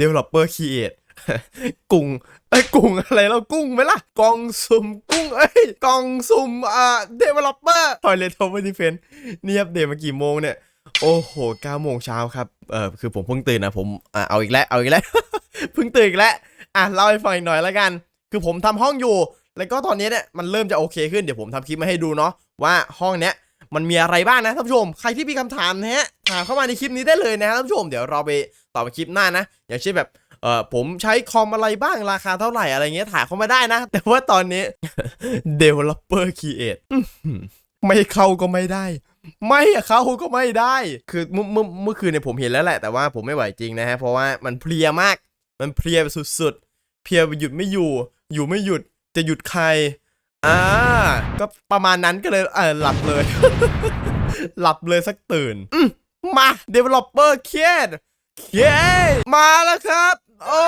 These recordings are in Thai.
developer create กุ้งไอ้กุ้งอะไรแล้วกุ้งไหมล่ะกองสุ่มกุ้งเอ้ยกองสุ่มอ่า developer toilet over defense นี่อัปเดตมากี่โมงเนี่ย โอ้โห9โมงเช้าครับ เออคือผมเพิ่งตื่นนะผมอะเอาอีกแล้ว เอาอีกแล้ว เพิ่งตื่นอีกแล้ว อะเล่าให้ฟังหน่อยล้วกัน คือผมทำห้องอยู่ แล้วก็ตอนนี้เนี่ยมันเริ่มจะโอเคขึ้นเดี๋ยวผมทำคลิปมาให้ดูเนาะว่าห้องเนี้ยมันมีอะไรบ้างนะท่านผู้ชม ใครที่มีคำถามนะฮะ ถามเข้ามาในคลิปนี้ได้เลยนะครับท่านผู้ชมเดี๋ยวเราไปตอบในคลิปหน้านะ อย่างเช่นแบบเออผมใช้คอมอะไรบ้างราคาเท่าไหร่อะไรเงี้ยถามเข้ามาได้นะ แต่ว่าตอนนี้ developer create อื้อหือไม่เข้าก็ไม่ได้ ไม่เข้าก็ไม่ได้ คือเมื่อเมื่อเมื่อคืนเนี่ยผมเห็นแล้วแหละ แต่ว่าผมไม่ไหวจริงนะฮะ เพราะว่ามันเพลียมาก มันเพลียสุดๆ เพลียหยุดไม่อยู่ อยู่ไม่หยุด จะหยุดใคร อ่า ก็ประมาณนั้นก็เลยเออหลับเลย หลับเลยสักตื่นอื มา developer เครียดเครียดมาแล้วครับ โอ้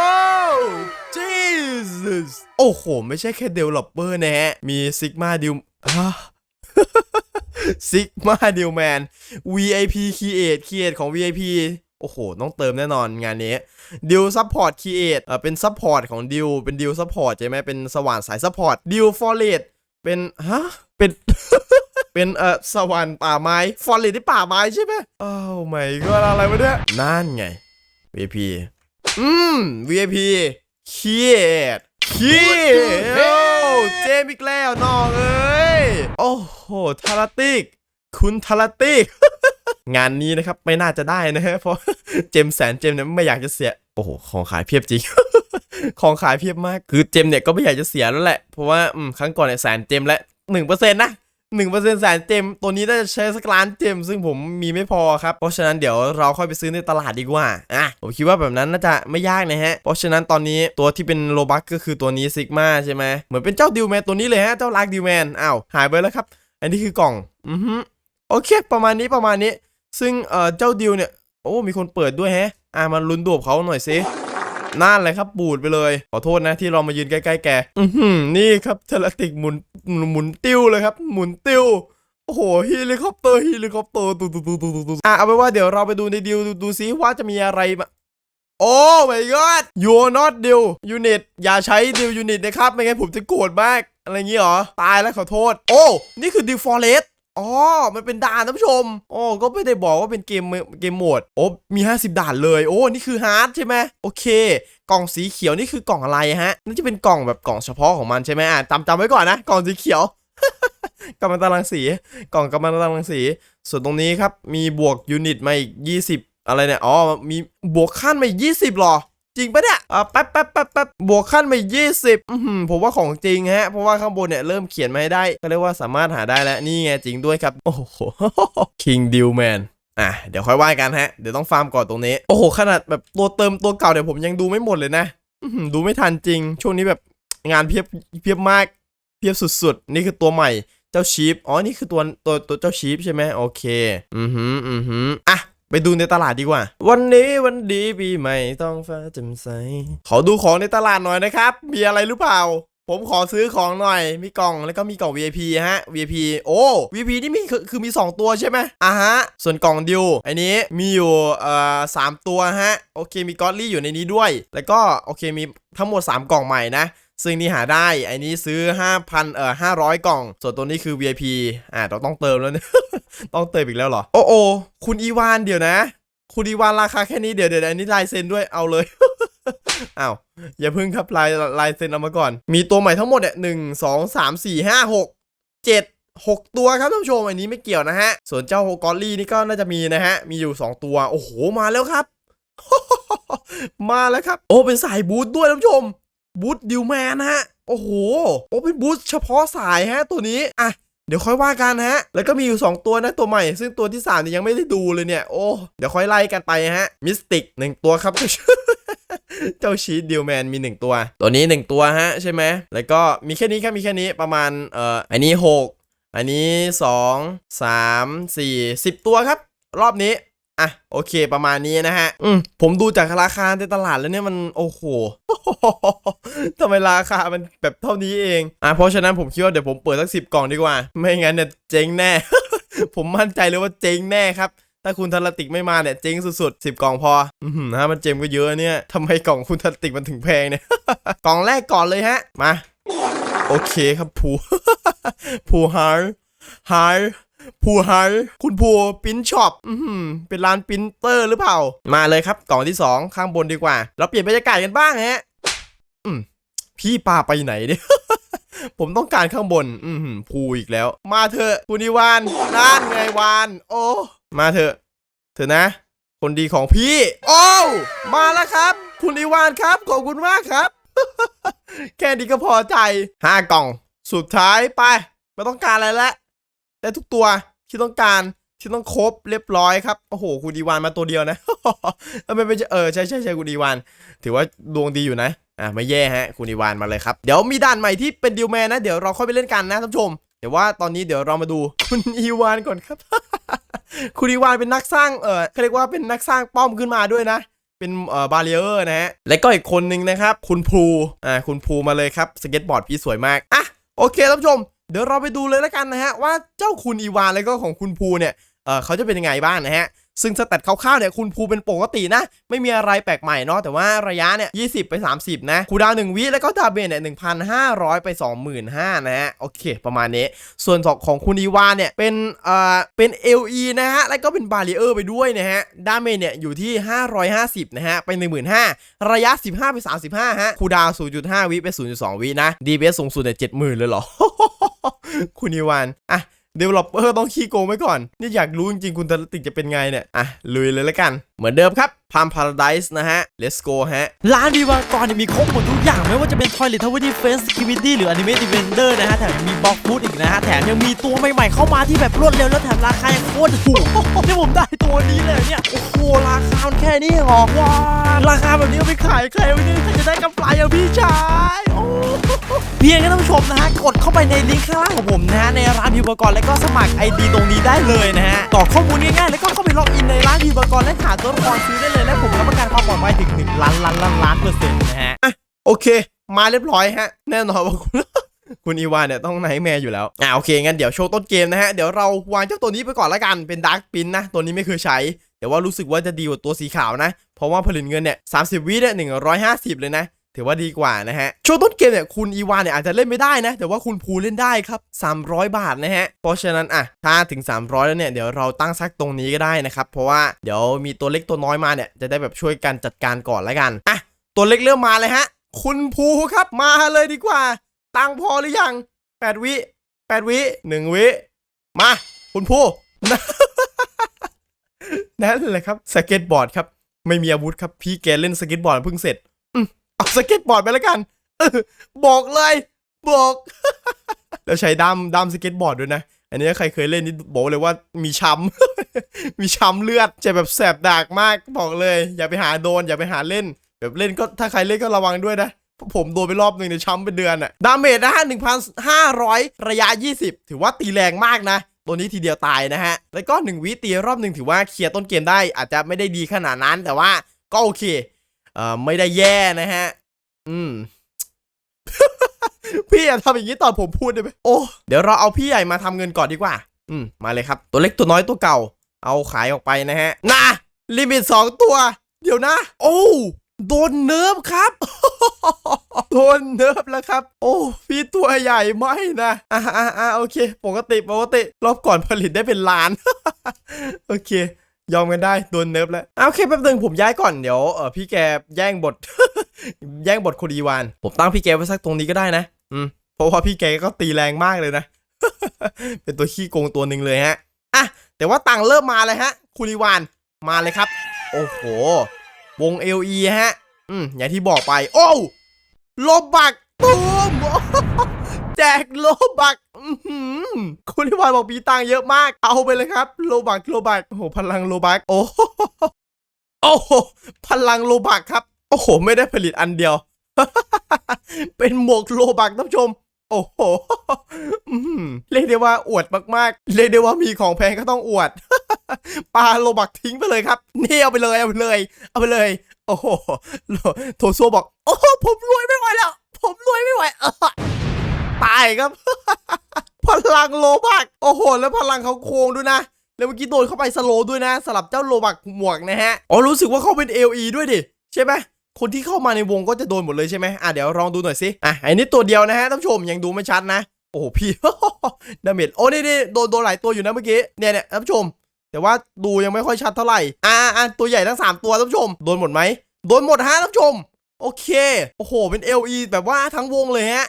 Jesus โอ้โห ไม่ใช่แค่ developer นะฮะ มี Sigma d e a l ซิกมาดิวแมน VIP Create Create ของ VIP โอ้โห ต้องเติมแน่นอนงานนี้ดิวซัพพอร์ต Create เอ่อเป็นซัพพอร์ตของดิวเป็นดิวซัพพอร์ตใช่ไหมเป็นสว่านสายซัพพอร์ตดิวฟอร์เรตเป็น ฮะ เป็น เป็นเออสว่านป่าไม้ฟอร์เรตที่ป่าไม้ใช่ไหมโอ้ไม่ก็อะไรวะเนี่ยนั่นไง VIP อืม VIP Create คีโอ้เจมส์อีกแล้วน้องเอ้ยโอ้โหทาราติก คุณทาราติก งานนี้นะครับไม่น่าจะได้นะฮะเพราะเจมแสนเจมเนี่ยไม่อยากจะเสีย โอ้โห ของขายเพียบจริงของขายเพียบมาก คือเจมเนี่ยก็ไม่อยากจะเสียแล้วแหละ เพราะว่าอืมครั้งก่อนเนี่ยแสนเจมและหนึ่งเปอร์เซ็นต์นะ หนึ่งเปอร์เซ็นต์แสนเจมตัวนี้น่าจะใช้สักล้านเจมซึ่งผมมีไม่พอครับ เพราะฉะนั้นเดี๋ยวเราค่อยไปซื้อในตลาดดีกว่า อะ ผมคิดว่าแบบนั้นน่าจะไม่ยากนะฮะ เพราะฉะนั้นตอนนี้ตัวที่เป็นโลบักก็คือตัวนี้ซิกมาใช่ไหมเหมือนเป็นเจ้าดิวแมนตัวนี้เลยฮะ เจ้าลักดิวแมน อ้าว หายไปแล้วครับ อันนี้คือกล่อง อือฮึโอเค ประมาณนี้ประมาณนี้ ซึ่งเอ่อเจ้าดิวเนี่ย โอ้ มีคนเปิดด้วยฮะ อะมาลุ้นดวบเขาหน่อยสิ นั่นเลยครับบูดไปเลย ขอโทษนะที่เรามายืนใกล้ๆแก อือหือนี่ครับเทเลติกหมุนหมุนติ้วเลยครับ หมุนติ้วโอ้โหเฮลิคอปเตอร์เฮลิคอปเตอร์ตูตูตูตูตูตูอะเอาไปว่าเดี๋ยวเราไปดูในดิวดูซิว่าจะมีอะไรมาโอ้ my god you're not deal unit อย่าใช้ deal unit นะครับ ไม่งั้นผมจะโกรธมาก อะไรอย่างงี้เหรอ ตายแล้วขอโทษ โอ้ นี่คือ deal forest อ๋อ มันเป็นด่านท่านผู้ชมโอ้ก็ไม่ได้บอกว่าเป็นเกมเกมโหมด โอ้ มี 50 ด่านเลย โอ้ นี่คือฮาร์ดใช่ไหมโอเค กล่องสีเขียวนี่คือกล่องอะไรฮะน่าจะเป็นกล่องแบบกล่องเฉพาะของมันใช่ไหมอะจำจำไว้ก่อนนะ กล่องสีเขียวกำมันตารางสี กล่องกำมันตารางสี ส่วนตรงนี้ครับ มีบวกยูนิตมาอีก 20 อะไรเนี่ย อ๋อ มีบวกขั้นมาอีก 20หรอ จริงปะเนี่ยอ่าแป๊บแป๊บแป๊บแป๊บบวกขั้นมาอีก20อือหือผมว่าของจริงฮะ เพราะว่าข้างบนเนี่ยเริ่มเขียนมาให้ได้ ก็เรียกว่าสามารถหาได้แล้ว นี่ไงจริงด้วยครับ โอ้โห King Deal Man อะเดี๋ยวค่อยว่ากันฮะ เดี๋ยวต้องฟาร์มก่อนตรงนี้ โอ้โห ขนาดแบบตัวเติมตัวเก่าเนี่ยวผมยังดูไม่หมดเลยนะดูไม่ทันจริง ช่วงนี้แบบงานเพียบเพียบมาก เพียบสุดๆ นี่คือตัวใหม่ เจ้าชีฟ อ๋อ นี่คือตัวตัวตัวเจ้าชีฟใช่ไหมโอเค อือหือ อือหือ อะ ไปดูในตลาดดีกว่า วันนี้วันดีปีใหม่ต้องฟ้าแจ่มใส ขอดูของในตลาดหน่อยนะครับ มีอะไรหรือเปล่า ผมขอซื้อของหน่อย มีกล่องแล้วก็มีกล่อง VIP ฮะ VIP โอ้ VIP นี่มีคือคือมี 2 ตัวใช่ไหมอะฮะ ส่วนกล่องดิวอันนี้มีอยู่เอ่อสามตัวฮะ โอเคมีกอตลี่อยู่ในนี้ด้วย แล้วก็โอเคมีทั้งหมด 3 กล่องใหม่นะ ซึ่งนี่หาได้อันนี้ซื้อ 5,000เอ่อ500 กล่อง ส่วนตัวนี้คือ VIP อ่าเราต้องเติมแล้วเนี่ย ต้องเติมอีกแล้วเหรอ โอ้โอคุณอีวานเดี๋ยวนะ คุณอีวานราคาแค่นี้เดี๋ยวเดี๋ยวอันนี้ลายเซ็นด้วยเอาเลยอ้าวอย่าพิ่งครับลายลายเซ็นเอามาก่อน มีตัวใหม่ทั้งหมดเนี่ยหนึ่งสองสามสี่ห้าหกเจ็ดหกตัวครับท่านผู้ชมอันนี้ไม่เกี่ยวนะฮะ ส่วนเจ้าโฮกอลลี่นี่ก็น่าจะมีนะฮะ มีอยู่ 2 ตัว โอ้โห มาแล้วครับ มาแล้วครับ โอ้เป็นสายบูทด้วยท่านผู้ชม บูทดิวแมนนะฮะ โอ้โห โอ้เป็นบูทเฉพาะสายฮะตัวนี้ อะ เดี๋ยวค่อยว่ากันฮะ แล้วก็มีอยู่ 2 ตัวนะตัวใหม่ ซึ่งตัวที่3เนี่ยยังไม่ได้ดูเลยเนี่ย โอ้ เดี๋ยวค่อยไล่กันไปฮะ มิสติกหนึ่งตัวครับเจ้าชีตดิวแมนมี 1 ตัว ตัวนี้ 1 ตัวฮะใช่ไหม แล้วก็มีแค่นี้ครับมีแค่นี้ประมาณ เอ่อ อันนี้ 6 อันนี้ 2 3 4 10 ตัวครับ รอบนี้ อะโอเคประมาณนี้นะฮะ อืมผมดูจากราคาในตลาดแล้วเนี่ยมันโอ้โหทำไมราคามันแบบเท่านี้เอง อะเพราะฉะนั้นผมคิดว่าเดี๋ยวผมเปิดสักสิบกล่องดีกว่า ไม่งั้นเนี่ยเจ๊งแน่ ผมมั่นใจเลยว่าเจ๊งแน่ครับถ้ถ้าคุณทันติกไม่มาเนี่ยเจ๊งสุดๆ 10 กล่องพอ อือหือฮะมันเจมก็เยอะเนี่ยทำไมกล่องคุณทันติกมันถึงแพงเนี่ย กล่องแรกก่อนเลยฮะ มา โอเคครับผูผูฮาร์ฮาร์ ผูฮาร์คุณผูปิ้นช็อปอเป็นร้านปรินเตอร์หรือเปล่า มาเลยครับกล่องที่สองข้างบนดีกว่า เราเปลี่ยนบรรยากาศกันบ้างฮะพี่ปาไปไหนเนี่ยผมต้องการข้างบน อือหือภูอีกแล้ว มาเถอะคุณอีวานนั่นไงวาน โอ้ มาเถอะ เถอะนะ คนดีของพี่ โอ้มาแล้วครับ คุณอีวานครับ ขอบคุณมากครับ แค่นี้ก็พอใจห้ากล่อง สุดท้ายไป ไม่ต้องการอะไรแล้ว ได้ทุกตัวที่ต้องการที่ต้องครบเรียบร้อยครับโอ้โหคุณอีวานมาตัวเดียวนะเออไม่ไม่เออใช่ใช่ใช่คุณอีวานถือว่าดวงดีอยู่นะอะไม่แย่ฮะคุณอีวานมาเลยครับ เดี๋ยวมีด่านใหม่ที่เป็นดิวแมนนะเดี๋ยวเราค่อยไปเล่นกันนะท่านผู้ชมเดี๋ยวว่าตอนนี้เดี๋ยวเรามาดูคุณอีวานก่อนครับ คุณอีวานเป็นนักสร้างเออเขาเรียกว่าเป็นนักสร้างป้อมขึ้นมาด้วยนะเป็นเอ่อบาเรียร์นะฮะและก็อีกคนนึงนะครับ คุณภูอ่าคุณภูมาเลยครับสเก็ตบอร์ดพี่สวยมากอะโอเคท่านผู้ชม เดี๋ยวเราไปดูเลยแล้วกันนะฮะว่าเจ้าคุณอีวานแล้วก็ของคุณภูเนี่ยเออเขาจะเป็นยังไงบ้างนะฮะ ซึ่งสแตทคร่าวๆเนี่ยคุณภูเป็นปกตินะ ไม่มีอะไรแปลกใหม่เนาะแต่ว่าระยะเนี่ย20ไป 30 นะคูดาวหน์1วิแล้วก็ดาเมจเนี่ย1,500ไป25,000นห้านะฮะโอเค ประมาณนี้ ส่วนของคุณอีวานเนี่ยเป็นเอ่อเป็น LE นะฮะแล้วก็เป็นบาริเออร์ไปด้วยนะฮะดาเมจเนี่ยอยู่ที่ 550 นะฮะไป 15,000ระยะ 15 ไป 35 ฮะคูดาวน์0.5 วิไป 0.2 วินะ DPS สูงสุดเนี่ย70,000 เลยเหรอ คุณอีวานอะ เดเวลลอปเปอร์ต้องขี้โกงไว้ก่อน นี่อยากรู้จริงๆ คุณตติกจะเป็นไงเนี่ย อะ ลุยเลยแล้วกัน เหมือนเดิมครับ พามพาราไดส์นะฮะ let's go ฮะ ร้านวีวากรเนี่ยมีครบหมดทุกอย่าง ไม่ว่าจะเป็น Toilet Tower Defense Security หรือ Anime Defender นะฮะ แถมยังมีบล็อกฟูดอีกนะฮะ แถมยังมีตัวใหม่ๆเข้ามาที่แบบรวดเร็ว แล้วแถมราคายังโคตรถูกที่ผมได้ตัวนี้เลยเนี่ย โอ้โห ราคามันแค่นี้เหรอว้าราคาแบบนี้เอาไปขายใครวันนี้ใครจะได้กำไรอะพี่ชายโอ้เพียงแค่ท่านผู้ชมนะฮะ กดเข้าไปในลิงก์ข้างล่างของผมนะฮะในร้านวีวากรแล้วก็สมัคร ID ตรงนี้ได้เลยนะฮะกรอกข้อมูลง่ายๆแล้วก็เข้าไปล็อกอินในร้านวีวากรและหาตัวละครซื้อได้เลยและผมรับประกันความปลอดภัยถึง1ล้านล้านล้านล้านเปอร์เซ็นต์นะฮะโอเค มาเรียบร้อยฮะ แน่นอนว่าคุณคุณอีวานเนี่ยต้องไนท์แมร์อยู่แล้ว อ่าโอเค งั้นเดี๋ยวโชว์ต้นเกมนะฮะ เดี๋ยวเราวางเจ้าตัวนี้ไปก่อนละกัน เป็นดาร์กปินนะ ตัวนี้ไม่เคยใช้ แต่ว่ารู้สึกว่าจะดีกว่าตัวสีขาวนะ เพราะว่าผลิตเงินเนี่ยสาวิเนี่ยหนึ่งร้อยห้าสิบเลยนะ ถือว่าดีกว่านะฮะ ช่วงต้นเกมเนี่ยคุณอีวานเนี่ยอาจจะเล่นไม่ได้นะ แต่ว่าคุณภูเล่นได้ครับ 300 บาทนะฮะ เพราะฉะนั้นอะ ถ้าถึง 300 แล้วเนี่ย เดี๋ยวเราตั้งซักตรงนี้ก็ได้นะครับ เพราะว่าเดี๋ยวมีตัวเล็กตัวน้อยมาเนี่ย จะได้แบบช่วยกันจัดการก่อนละกัน อะ ตัวเล็กเริ่มมาเลยฮะ คุณภูครับ มาเลยดีกว่า ตังพอหรือยัง 8 วิ 8 วิ 1 วิ มา คุณภูนั่นแหละครับ สเก็ตบอร์ดครับ ไม่มีอาวุธครับ พี่แกเล่นสเก็ตบอร์ดเพิ่งเสร็จ เอาสเก็ตบอร์ดไปแล้วกันบอกเลยบอกแล้วใช้ด้ามด้ามสเก็ตบอร์ดด้วยนะ อันนี้ใครเคยเล่นนี่บอกเลยว่ามีช้ำมีช้ำเลือดจะแบบแสบดากมากบอกเลย อย่าไปหาโดนอย่าไปหาเล่น แบบเล่นก็ถ้าใครเล่นก็ระวังด้วยนะผมโดนไปรอบหนึ่งในยช้ำเป็นเดือนอะดาเมจนะฮะ1,500 ระยะ 20 ถือว่าตีแรงมากนะตัวนี้ทีเดียวตายนะฮะ แล้วก็1วิตีรอบหนึ่งถือว่าเคลียร์ต้นเกมได้อาจจะไม่ได้ดีขนาดนั้นแต่ว่าก็โอเค เอ่อไม่ได้แย่นะฮะ อืม พี่อย่าทำอย่างนี้ตอนผมพูดได้ไหมโอ้ เดี๋ยวเราเอาพี่ใหญ่มาทำเงินก่อนดีกว่า อืม มาเลยครับ ตัวเล็กตัวน้อยตัวเก่า เอาขายออกไปนะฮะนะลิมิตสองตัว เดี๋ยวนะ โอ้โดนเนิร์ฟครับ โดนเนิร์ฟแล้วครับ โอ้ พี่ตัวใหญ่ไม่นะอ่าอ่าอ่าโอเค ปกติปกติ รอบก่อนผลิตได้เป็นล้าน โอเค ยอมกันได้โดนเนิร์ฟแล้วอะโอเคแป๊บนึงผมย้ายก่อนเดี๋ยวเออพี่แกแย่งบท แย่งบทคนอีวาน ผมตั้งพี่แกไว้สักตรงนี้ก็ได้นะ อืมเพราะว่าพี่แกก็ตีแรงมากเลยนะ เป็นตัวขี้โกงตัวหนึ่งเลยฮะอะแต่ว่าตังเริ่มมาเลยฮะคุณีวานมาเลยครับ โอ้โห วง LE ฮะ อืมอย่างที่บอกไป โอ้โลบักตูม แจกโลบักคุณอีวานบอกมีตังเยอะมาก เอาไปเลยครับ โลบักโลบักโอ้โหพลังโลบักโอ้โหโอ้โหพลังโลบักครับ โอ้โห ไม่ได้ผลิตอันเดียว เป็นหมวกโลบักท่านผู้ชมโอ้โหเรียกได้ว่าอวดมากๆ เรียกได้ว่ามีของแพงก็ต้องอวด ปลาโลบักทิ้งไปเลยครับ นี่เอาไปเลยเอาไปเลย เอาไปเลย โอ้โหโลโทโซบอก โอ้ผมรวยไม่ไหวแล้ว ผมรวยไม่ไหว ตายครับ พลังโลบักโอ้โห แล้วพลังเขาโค้งด้วยนะแล้วเมื่อกี้โดนเข้าไปสโลด้วยนะสลับเจ้าโลบักหมวกนะฮะอ๋อรู้สึกว่าเขาเป็น LE ด้วยดิใช่ไหมคนที่เข้ามาในวงก็จะโดนหมดเลยใช่ไหมอะเดี๋ยวลองดูหน่อยสิอะอันนี้ตัวเดียวนะฮะท่านผู้ชมยังดูไม่ชัดนะ โอ้พี่ดาเมจโอ้นี่นี่โดนโดนหลายตัวอยู่นะเมื่อกี้เนี่ยเนี่ยท่านผู้ชม แต่ว่าดูยังไม่ค่อยชัดเท่าไหร่อ่าอ่าตัวใหญ่ทั้ง 3 ตัวท่านผู้ชมโดนหมดไหมโดนหมดฮะท่านผู้ชม โอเค โอ้โหเป็น LE แบบว่าทั้งวงเลยฮะ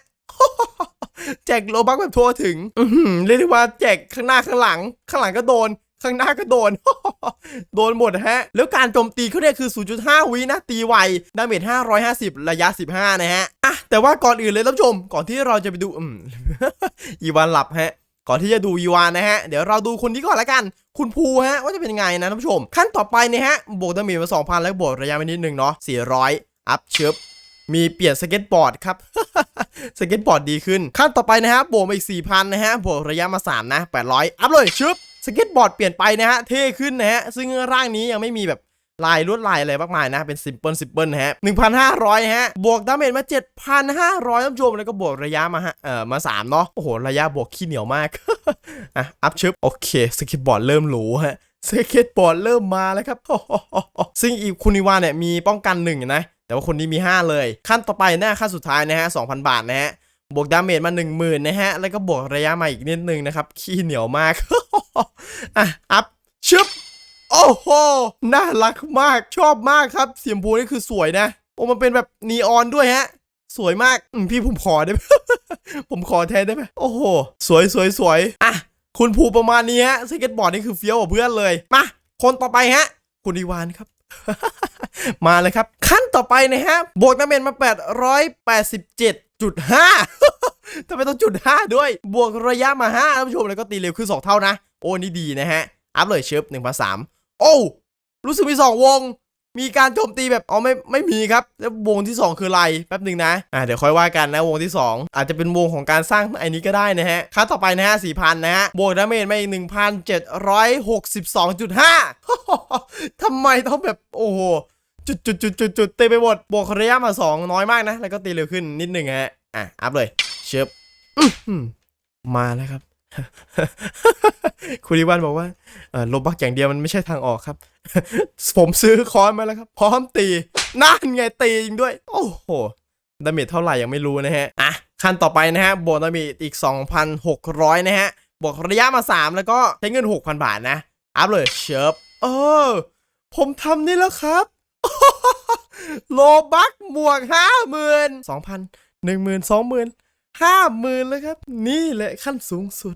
แจกโลบักแบบทั่วถึงเรียกได้ว่าแจกข้างหน้าข้างหลัง ข้างหลังก็โดน ข้างหน้าก็โดน โดนหมดฮะ แล้วการโจมตีเขาเนี่ยคือ 0.5 วินะตีไวดาเมจ550 ระยะ 15 นะฮะอะแต่ว่าก่อนอื่นเลยท่านผู้ชม ก่อนที่เราจะไปดูอืมอีวานหลับฮะก่อนที่จะดูอีวานนะฮะ เดี๋ยวเราดูคนนี้ก่อนละกัน คุณภูฮะ ว่าจะเป็นยังไงนะท่านผู้ชม ขั้นต่อไปเนี่ยฮะ บวกดาเมจมา 2,000 แล้วบวกระยะไปนิดนึงเนาะ400 อัพเชิบ มีเปลี่ยนสเก็ตบอร์ดครับ สเก็ตบอร์ดดีขึ้น ขั้นต่อไปนะฮะบวกมาอีก 4,000 นะฮะบวกระยะมา 3 นะ 800 อัพเลยชึบสเก็ตบอร์ดเปลี่ยนไปนะฮะ เท่ขึ้นนะฮะ ซึ่งร่างนี้ยังไม่มีแบบลายลวดลายอะไรมากมายนะ เป็นซิมเพิลซิมเพิลนะฮะ 1,500 ฮะ บวกดาเมจมา 7,500ท่านผู้ชมแล้วก็บวกระยะมาฮะเอ่อมา 3 เนาะ โอ้โห ระยะบวกขี้เหนียวมาก อะ อัพชึบ โอเค สเก็ตบอร์ดเริ่มหรูฮะสเก็ตบอร์ดเริ่มมาแล้วครับ ซึ่งอีคุณนิวาเนี่ยมีป้องกันหนึ่งนะ แต่ว่าคนนี้มี 5 เลย ขั้นต่อไปนะขั้นสุดท้ายนะฮะ2,000 บาทนะฮะบวกดาเมจมา 10,000นะฮะ แล้วก็บวกระยะมาอีกนิดนึงนะครับ ขี้เหนียวมาก อะ อัพชึบ โอ้โห น่ารักมาก ชอบมากครับเสียมพูนี่คือสวยนะ โอ้ มันเป็นแบบนีออนด้วยฮะ สวยมาก อืม พี่ผมขอได้ไหม ผมขอแทนได้ไหม โอ้โห สวยสวยสวยอะ คุณภูประมาณนี้ฮะสเก็ตบอร์ดนี่คือเฟี้ยวกว่าเพื่อนเลย มา คนต่อไปฮะ คุณอีวานครับ มาเลยครับ ขั้นต่อไปนะฮะบวกดาเมจมา 887.5ทำไมต้องจุด5ด้วย บวกระยะมา5ท่านผู้ชมแล้วก็ตีเร็วขึ้น2เท่านะ โอ้นี่ดีนะฮะ อัพเลยเชิฟ1,300โอ้ รู้สึกมี2วง มีการโจมตีแบบอ๋อไม่ไม่มีครับ แล้ววงที่ 2 คืออะไรแป๊บหนึ่งนะอ่าเดี๋ยวค่อยว่ากันนะวงที่ 2 อาจจะเป็นวงของการสร้างไอ้นี้ก็ได้นะฮะค่าต่อไปนะฮะ4,000นนะฮะบวกดาเมจมาอีก1,762.5ทำไมต้องแบบโอ้โหจุดจุดจุดจุดจุดเต็มไปหมดบวกระยะมา2น้อยมากนะ แล้วก็ตีเร็วขึ้นนิดหนึ่งฮะอะอัพเลยเชิบมาแล้วครับ คุณดิวันบอกว่าลบบักอย่างเดียวมันไม่ใช่ทางออกครับ ผมซื้อคอนมาแล้วครับ พร้อมตีนั่นไงตีจริงด้วย โอ้โหดาเมจเท่าไหร่ยังไม่รู้นะฮะ อะ ขั้นต่อไปนะฮะบวกดาเมจอีก 2,600 นะฮะบวกระยะมา 3 แล้วก็ใช้เงิน 6,000 บาทนะ อัพเลยเชิบเออ ผมทำนี่แล้วครับ โลบักบวกห้าหมื่นสองพันหนึ่งหมื่นสองหมื่น ห้าหมื่นเลยครับ นี่แหละขั้นสูงสุด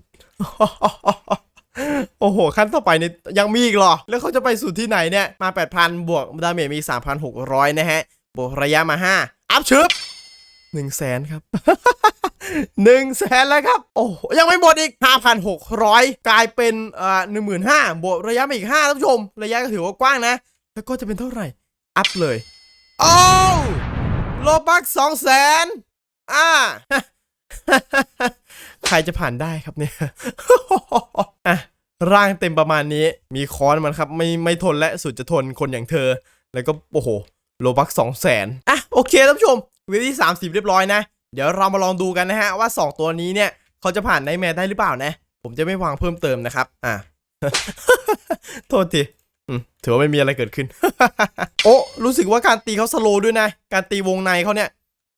โอ้โห ขั้นต่อไปนี่ยังมีอีกเหรอ แล้วเขาจะไปสู่ที่ไหนเนี่ย มา 8,000 บวกดาเมจมี 3,600 นะฮะ บวกระยะมา 5 อัพชึบ1 0 0 0 0แสนครับ1 0 0 0 0แสนแล้วครับ โอ้ยังไม่หมดอีก 5,600 กลายเป็นเอ่อ15,000บวกระยะมาอีก5ท่านผู้ชม ระยะก็ถือว่ากว้างนะ แล้วก็จะเป็นเท่าไหร่ อัพเลย โอ้โลบักสองแสนอ่า ใครจะผ่านได้ครับเนี่ยอะร่างเต็มประมาณนี้ มีค้อนมันครับ ไม่ไม่ทนและสุดจะทนคนอย่างเธอ แล้วก็โอ้โหโลบักสองแสนอะโอเคท่านผู้ชมวิธีสามสิบเรียบร้อยนะ เดี๋ยวเรามาลองดูกันนะฮะว่า 2 ตัวนี้เนี่ยเขาจะผ่านไนแมร์ได้หรือเปล่านะ ผมจะไม่วางเพิ่มเติมนะครับ อะ โทษทีถือว่าไม่มีอะไรเกิดขึ้น โอ้รู้สึกว่าการตีเขาสโลด้วยนะ การตีวงในเขาเนี่ย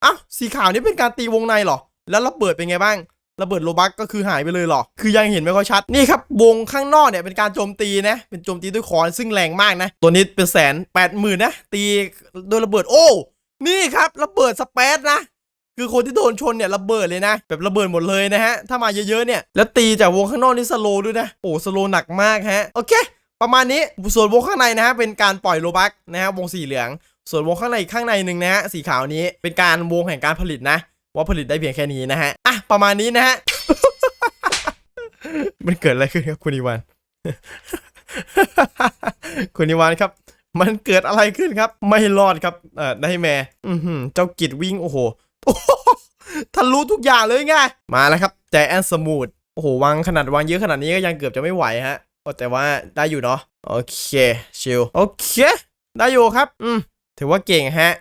อ้าวสีขาวนี่เป็นการตีวงในเหรอ แล้วระเบิดเป็นไงบ้างระเบิดโลบักก็คือหายไปเลยเหรอ คือยังเห็นไม่ค่อยชัด นี่ครับ วงข้างนอกเนี่ยเป็นการโจมตีนะ เป็นโจมตีด้วยคอนซึ่งแรงมากนะ ตัวนี้เป็นแสนแปดหมื่นนะ ตีโดยระเบิด โอ้ นี่ครับ ระเบิดสเปซนะ คือคนที่โดนชนเนี่ยระเบิดเลยนะ แบบระเบิดหมดเลยนะฮะ ถ้ามาเยอะๆเนี่ย แล้วตีจากวงข้างนอกนี่สโลด้วยนะ โอ้ สโลหนักมากฮะ โอเค ประมาณนี้ ส่วนวงข้างในนะฮะ เป็นการปล่อยโลบักนะฮะ วงสีเหลือง ส่วนวงข้างในข้างในหนึ่งนะฮะ สีขาวนี้ เป็นการวงแห่งการผลิตนะ ว่าผลิตได้เพียงแค่นี้นะฮะอะประมาณนี้นะฮะมันเกิดอะไรขึ้นครับคุณอีวานคุณอีวานครับ มันเกิดอะไรขึ้นครับ ไม่รอดครับเอ่อได้แม่อือหือเจ้ากิดวิ่งโอ้โหทะลุทุกอย่างเลยไงมาแล้วครับใจแอนสมูทโอ้โหวางขนาดวางเยอะขนาดนี้ก็ยังเกือบจะไม่ไหวฮะโอ้แต่ว่าได้อยู่เนาะโอเคชิลโอเค ได้อยู่ครับ อืมถือว่าเก่งฮะ